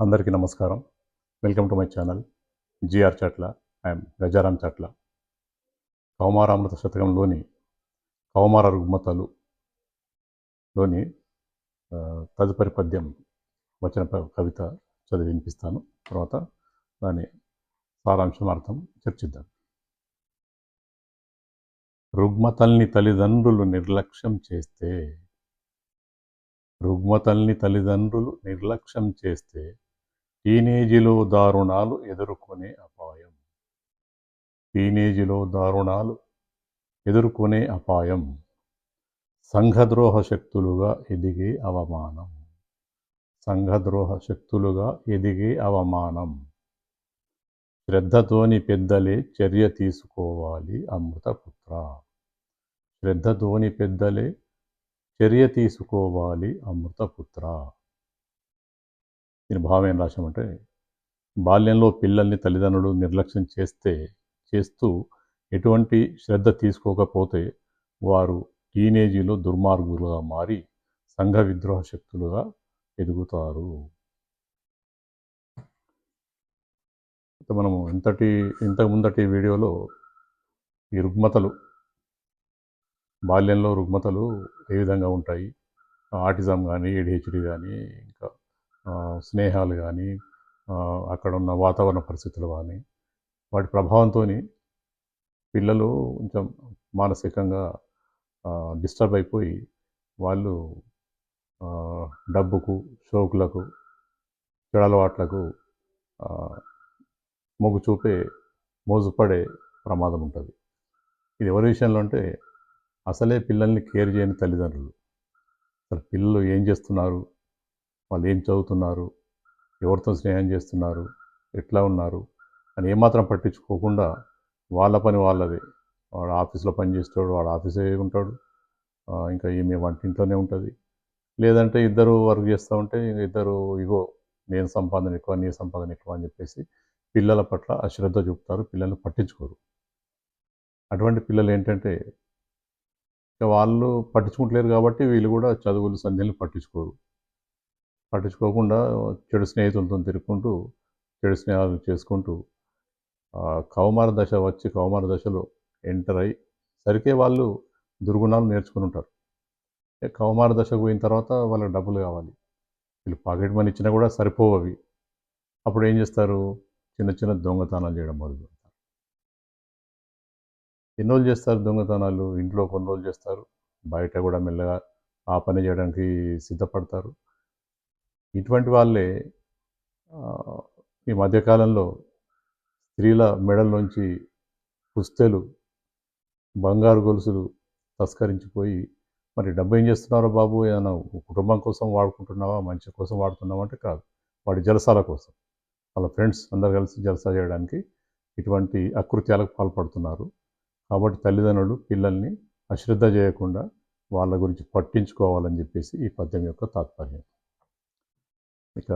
అందరికీ నమస్కారం. Welcome to my channel. GR Chatla I'm Gajaram Chatla. కౌమారామృత శతకంలోని కౌమార రుగ్మతలు లోని తదుపరి పద్యం వచ్చిన కవిత చదివి వినిపిస్తాను. తర్వాత దాని సారాంశం అర్థం చర్చిద్దాం. రుగ్మతల్ని తల్లిదండ్రులు నిర్లక్ష్యం చేస్తే రుగ్మతల్ని తల్లిదండ్రులు నిర్లక్ష్యం చేస్తే టీనేజీలో దారుణాలు ఎదుర్కొనే అపాయం. టీనేజీలో దారుణాలు ఎదుర్కొనే అపాయం. సంఘద్రోహ శక్తులుగా ఎదిగే అవమానం. సంఘద్రోహ శక్తులుగా ఎదిగే అవమానం. శ్రద్ధతోని పెద్దలే చర్య తీసుకోవాలి అమృతపుత్ర శ్రద్ధతోని పెద్దలే చర్య తీసుకోవాలి అమృతపుత్ర దీని భావం ఏం రాశామంటే బాల్యంలో పిల్లల్ని తల్లిదండ్రులు నిర్లక్ష్యం చేస్తే చేస్తూ ఎటువంటి శ్రద్ధ తీసుకోకపోతే వారు టీనేజీలో దుర్మార్గులుగా మారి సంఘ విద్రోహ శక్తులుగా ఎదుగుతారు. మనము ఇంతటి ఇంత ముందటి వీడియోలో ఈ రుగ్మతలు బాల్యంలో రుగ్మతలు ఏ విధంగా ఉంటాయి? ఆటిజం కానీ ఏడిహెచ్డి కానీ స్నేహాలు కానీ అక్కడ ఉన్న వాతావరణ పరిస్థితులు కానీ వాటి ప్రభావంతో పిల్లలు కొంచెం మానసికంగా డిస్టర్బ్ అయిపోయి వాళ్ళు డబ్బుకు షోకులకు చెడలవాట్లకు మొగ్గు చూపే మోజుపడే ప్రమాదం ఉంటుంది. ఇది ఎవరి విషయంలో అంటే అసలే పిల్లల్ని కేర్ చేయని తల్లిదండ్రులు. అసలు పిల్లలు ఏం చేస్తున్నారు? వాళ్ళు ఏం చదువుతున్నారు? ఎవరితో స్నేహం చేస్తున్నారు? ఎట్లా ఉన్నారు? అని ఏమాత్రం పట్టించుకోకుండా వాళ్ళ పని వాళ్ళది. వాడు ఆఫీస్లో పనిచేస్తాడు వాడు ఆఫీసే ఉంటాడు. ఇంకా ఈమె వంటింట్లోనే ఉంటుంది. లేదంటే ఇద్దరు వర్క్ చేస్తూ ఉంటే ఇద్దరు ఇగో నేను సంపాదన ఎక్కువ నీ సంపాదన ఎక్కువ అని చెప్పేసి పిల్లల పట్ల అశ్రద్ధ చూపుతారు. పిల్లల్ని పట్టించుకోరు. అటువంటి పిల్లలు ఏంటంటే వాళ్ళు పట్టించుకుంటలేరు కాబట్టి వీళ్ళు కూడా చదువులు సంధ్యలు పట్టించుకోరు. పట్టించుకోకుండా చెడు స్నేహితులతో తిరుక్కుంటూ చెడు స్నేహాలు చేసుకుంటూ కౌమార దశ వచ్చి కౌమార దశలో ఎంటర్ అయ్యి సరికే వాళ్ళు దుర్గుణాలు నేర్చుకుని ఉంటారు. కౌమార దశకు పోయిన తర్వాత వాళ్ళకి డబ్బులు కావాలి. వీళ్ళు పాకెట్ మనీ ఇచ్చినా కూడా సరిపోవవి అప్పుడు ఏం చేస్తారు? చిన్న చిన్న దొంగతనాలు చేయడం మొదలు పెడతారు. ఎన్ని రోజులు చేస్తారు దొంగతనాలు? ఇంట్లో కొన్ని రోజులు చేస్తారు. బయట కూడా మెల్లగా ఆ పని చేయడానికి సిద్ధపడతారు. ఇటువంటి వాళ్ళే ఈ మధ్యకాలంలో స్త్రీల మెడల్లోంచి పుస్తెలు బంగారు గొలుసులు తస్కరించిపోయి మరి డబ్బు ఏం చేస్తున్నారో బాబు? ఏదైనా కుటుంబం కోసం వాడుకుంటున్నావా? మంచి కోసం వాడుతున్నావా అంటే కాదు. వాడి జలసాల కోసం. వాళ్ళ ఫ్రెండ్స్ అందరు కలిసి జలసా చేయడానికి ఇటువంటి అకృత్యాలకు పాల్పడుతున్నారు. కాబట్టి తల్లిదండ్రులు పిల్లల్ని అశ్రద్ధ చేయకుండా వాళ్ళ గురించి పట్టించుకోవాలని చెప్పేసి ఈ పద్యం యొక్క తాత్పర్యం. ఇక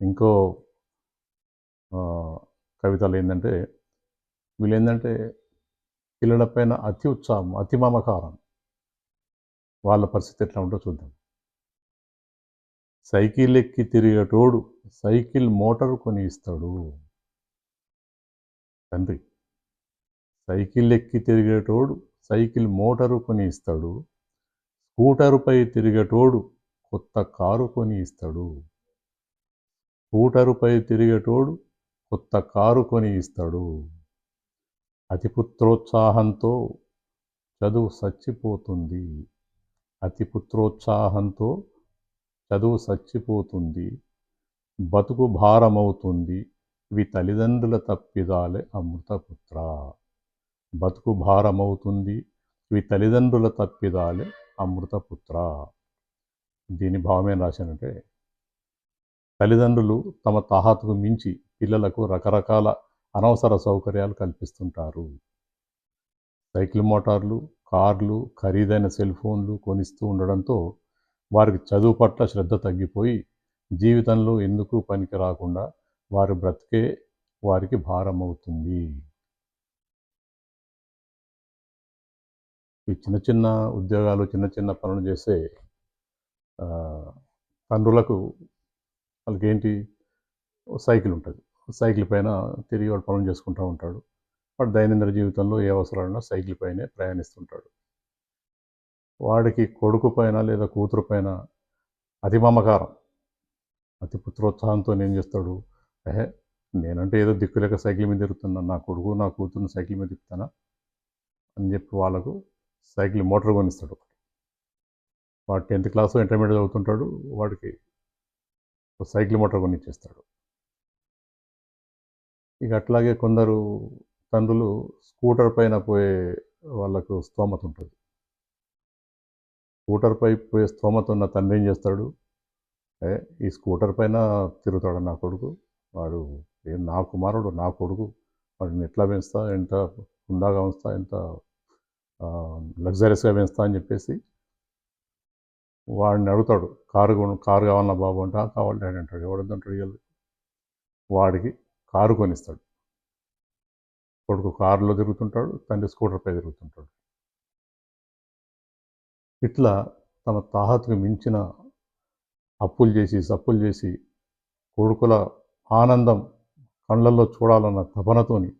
ఇంకో కవితలు ఏంటంటే వీళ్ళు ఏంటంటే పిల్లలపైన అతి ఉత్సాహం అతి మమకారం. వాళ్ళ పరిస్థితి ఎట్లా ఉంటో చూద్దాం. సైకిల్ ఎక్కి తిరిగేటోడు సైకిల్ మోటారు కొని ఇస్తాడు. తండ్రి సైకిల్ ఎక్కి తిరిగేటోడు సైకిల్ మోటారు కొని ఇస్తాడు. స్కూటరుపై తిరిగేటోడు కొత్త కారు కొని ఇస్తాడు స్కూటరుపై తిరిగేటోడు కొత్త కారు కొని ఇస్తాడు అతి పుత్రోత్సాహంతో చదువు చచ్చిపోతుంది అతి పుత్రోత్సాహంతో చదువు చచ్చిపోతుంది బతుకు భారమవుతుంది. ఇవి తల్లిదండ్రుల తప్పిదాలే అమృతపుత్ర. బతుకు భారమవుతుంది. ఇవి తల్లిదండ్రుల తప్పిదాలే అమృతపుత్ర. దీని భావమేం రాశానంటే తల్లిదండ్రులు తమ తాహతుకు మించి పిల్లలకు రకరకాల అనవసర సౌకర్యాలు కల్పిస్తుంటారు. సైకిల్ మోటార్లు కార్లు ఖరీదైన సెల్ ఫోన్లు కొనిస్తూ ఉండడంతో వారికి చదువు పట్ల శ్రద్ధ తగ్గిపోయి జీవితంలో ఎందుకు పనికి రాకుండా వారి బ్రతికే వారికి భారం అవుతుంది. ఈ చిన్న చిన్న ఉద్యోగాలు చిన్న చిన్న పనులు చేసే తండ్రులకు వాళ్ళకి ఏంటి సైకిల్ ఉంటుంది. సైకిల్ పైన తిరిగి వాడు పనులు చేసుకుంటూ ఉంటాడు. వాడు దైనందిన జీవితంలో ఏ అవసరాలున్నా సైకిల్ పైనే ప్రయాణిస్తుంటాడు. వాడికి కొడుకు పైన లేదా కూతురు పైన అతి మమకారం. అతి పుత్రోత్సాహంతో ఏం చేస్తాడు? ఏహే నేనంటే ఏదో దిక్కులేక సైకిల్ మీద తిరుగుతున్నా. నా కొడుకు నా కూతురుని సైకిల్ మీద తిప్పుతానా? అని చెప్పి వాళ్ళకు సైకిల్ మోటార్ కొనిస్తాడు. వాడు టెన్త్ క్లాస్ ఇంటర్మీడియట్ చదువుతుంటాడు వాడికి ఒక సైకిల్ మోటార్ కొనిచ్చేస్తాడు. ఇక అట్లాగే కొందరు తండ్రులు స్కూటర్ పైన పోయే వాళ్ళకు స్తోమత ఉంటుంది. స్కూటర్ పై పోయే స్తోమత ఉన్న తండ్రి ఏం చేస్తాడు? ఈ స్కూటర్ పైన తిరుగుతాడు నా కొడుకు. వాడు ఏం నా కుమారుడు నా కొడుకు. వాడిని ఎట్లా పెంచుతా? ఎంత హుందాగా ఉంచుతా? ఎంత లగ్జరీస్గా పెంచుతా? అని చెప్పేసి వాడిని అడుగుతాడు కారు కొను- కారు కావాలన్నా బాబు అంటే "ఆ, కావాలి డాడీ అంటాడు ఎవడొద్దంటాడు ఇవాళ వాడికి కారు కొనిస్తాడు. కొడుకు కారులో తిరుగుతుంటాడు తండ్రి స్కూటర్పై తిరుగుతుంటాడు. ఇట్లా తమ తాహతుకు మించిన అప్పులు చేసి సప్పులు చేసి కొడుకుల ఆనందం కళ్ళల్లో చూడాలన్న తపనతోని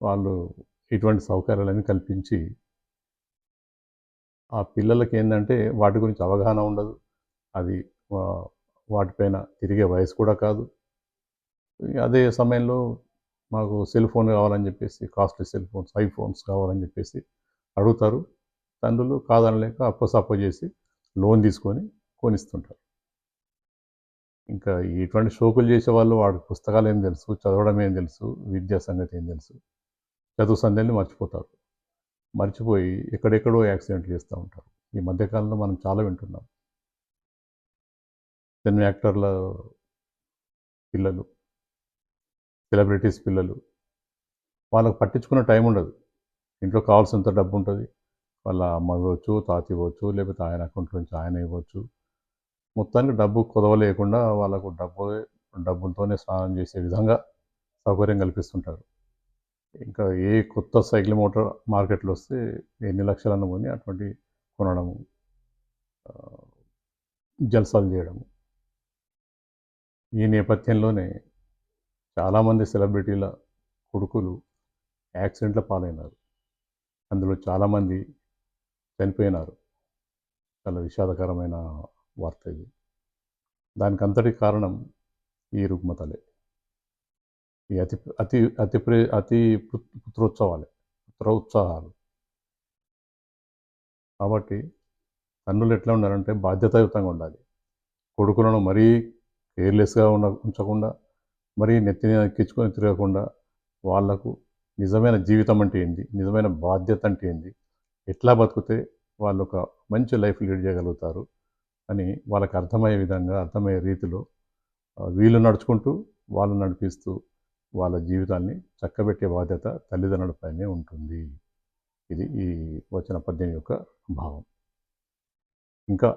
వాళ్ళు ఇటువంటి సౌకర్యాలన్నీ కల్పించి ఆ పిల్లలకి ఏంటంటే వాటి గురించి అవగాహన ఉండదు. అది వాటిపైన తిరిగే వయసు కూడా కాదు. అదే సమయంలో మాకు సెల్ ఫోన్ కావాలని చెప్పేసి కాస్ట్లీ సెల్ ఫోన్స్ ఐఫోన్స్ కావాలని చెప్పేసి అడుగుతారు. తండ్రులు కాదనలేక అప్పసప్ప చేసి లోన్ తీసుకొని కొనిస్తుంటారు. ఇంకా ఇటువంటి షోకులు చేసే వాళ్ళు వాడికి పుస్తకాలు ఏం తెలుసు చదవడం ఏం తెలుసు విద్యా సంగతి ఏం తెలుసు చదువు సందేహాన్ని మర్చిపోతారు. మర్చిపోయి ఎక్కడెక్కడో యాక్సిడెంట్లు చేస్తూ ఉంటారు. ఈ మధ్యకాలంలో మనం చాలా వింటున్నాం. సినిమా యాక్టర్ల పిల్లలు సెలబ్రిటీస్ పిల్లలు వాళ్ళకు పట్టించుకున్న టైం ఉండదు. ఇంట్లో కావాల్సినంత డబ్బు ఉంటుంది. వాళ్ళ అమ్మ ఇవ్వచ్చు తాత ఇవ్వచ్చు లేకపోతే ఆయన అకౌంట్ నుంచి ఆయన ఇవ్వచ్చు. మొత్తానికి డబ్బు కుదవలేకుండా వాళ్ళకు డబ్బు డబ్బులతోనే స్నానం చేసే విధంగా సౌకర్యం కల్పిస్తుంటారు. ఇంకా ఏ కొత్త సైకిల్ మోటార్ మార్కెట్లో వస్తే ఎన్ని లక్షలను కొని అటువంటి కొనడము జల్సాలు చేయడము. ఈ నేపథ్యంలోనే చాలామంది సెలబ్రిటీల కొడుకులు యాక్సిడెంట్ల పాలైనారు. అందులో చాలామంది చనిపోయినారు. చాలా విషాదకరమైన వార్త ఇది. దానికంతటి కారణం ఈ రుగ్మతలే. ఈ అతి అతి అతి ప్రే అతి పుత్- పుత్రోత్సవాలే పుత్రోత్సాహాలు కాబట్టి తన్నులు ఎట్లా ఉండాలంటే బాధ్యతాయుతంగా ఉండాలి. కొడుకులను మరీ కేర్లెస్గా ఉండ ఉంచకుండా మరీ నెత్తిని ఎక్కించుకొని తిరగకుండా వాళ్ళకు నిజమైన జీవితం అంటే ఏంది? నిజమైన బాధ్యత అంటే ఏంది? ఎట్లా బతికితే వాళ్ళు ఒక మంచి లైఫ్ లీడ్ చేయగలుగుతారు అని వాళ్ళకి అర్థమయ్యే విధంగా అర్థమయ్యే రీతిలో వీళ్ళు నడుచుకుంటూ వాళ్ళు నడిపిస్తూ వాళ్ళ జీవితాన్ని చక్కబెట్టే బాధ్యత తల్లిదండ్రులపైనే ఉంటుంది. ఇది ఈ వచన పద్యం యొక్క భావం. ఇంకా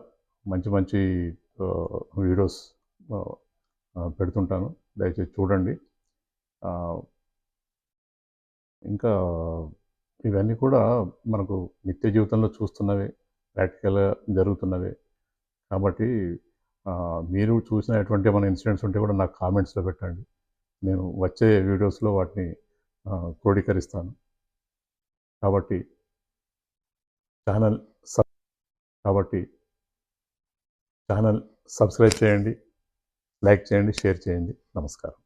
మంచి మంచి వీడియోస్ పెడుతుంటాను. దయచేసి చూడండి. ఇంకా ఇవన్నీ కూడా మనకు నిత్య జీవితంలో చూస్తున్నవే ప్రాక్టికల్గా జరుగుతున్నవే. కాబట్టి మీరు చూసిన ఎటువంటి మన ఇన్సిడెంట్స్ ఉంటే కూడా నాకు కామెంట్స్లో పెట్టండి. నేను వచ్చే వీడియోస్లో వాటిని క్రోడీకరిస్తాను. కాబట్టి ఛానల్ సబ్ కాబట్టి ఛానల్ సబ్స్క్రైబ్ చేయండి లైక్ చేయండి షేర్ చేయండి. నమస్కారం.